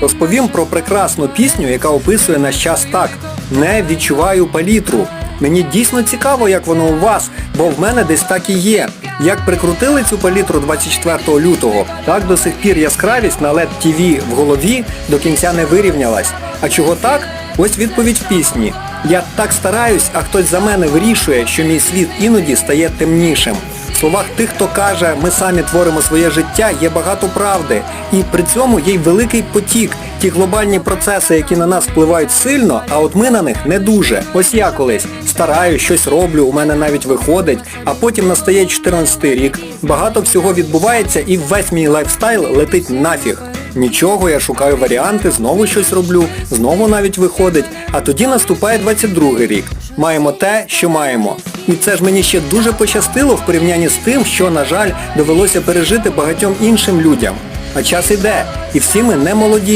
Розповім про прекрасну пісню, яка описує наш час так. Не відчуваю палітру. Мені дійсно цікаво, як воно у вас, бо в мене десь так і є. Як прикрутили цю палітру 24 лютого, так до сих пір яскравість на LED TV в голові до кінця не вирівнялась. А чого так? Ось відповідь в пісні. Я так стараюсь, а хтось за мене вирішує, що мій світ іноді стає темнішим. Словах тих, хто каже, ми самі творимо своє життя, є багато правди. І при цьому є й великий потік. Ті глобальні процеси, які на нас впливають сильно, а от ми на них не дуже. Ось я колись стараю, щось роблю, у мене навіть виходить, а потім настає 14 рік. Багато всього відбувається і весь мій лайфстайл летить нафіг. Нічого, я шукаю варіанти, знову щось роблю, знову навіть виходить. А тоді наступає 22 рік. Маємо те, що маємо. І це ж мені ще дуже пощастило в порівнянні з тим, що, на жаль, довелося пережити багатьом іншим людям. А час іде, і всі ми не молодіємо.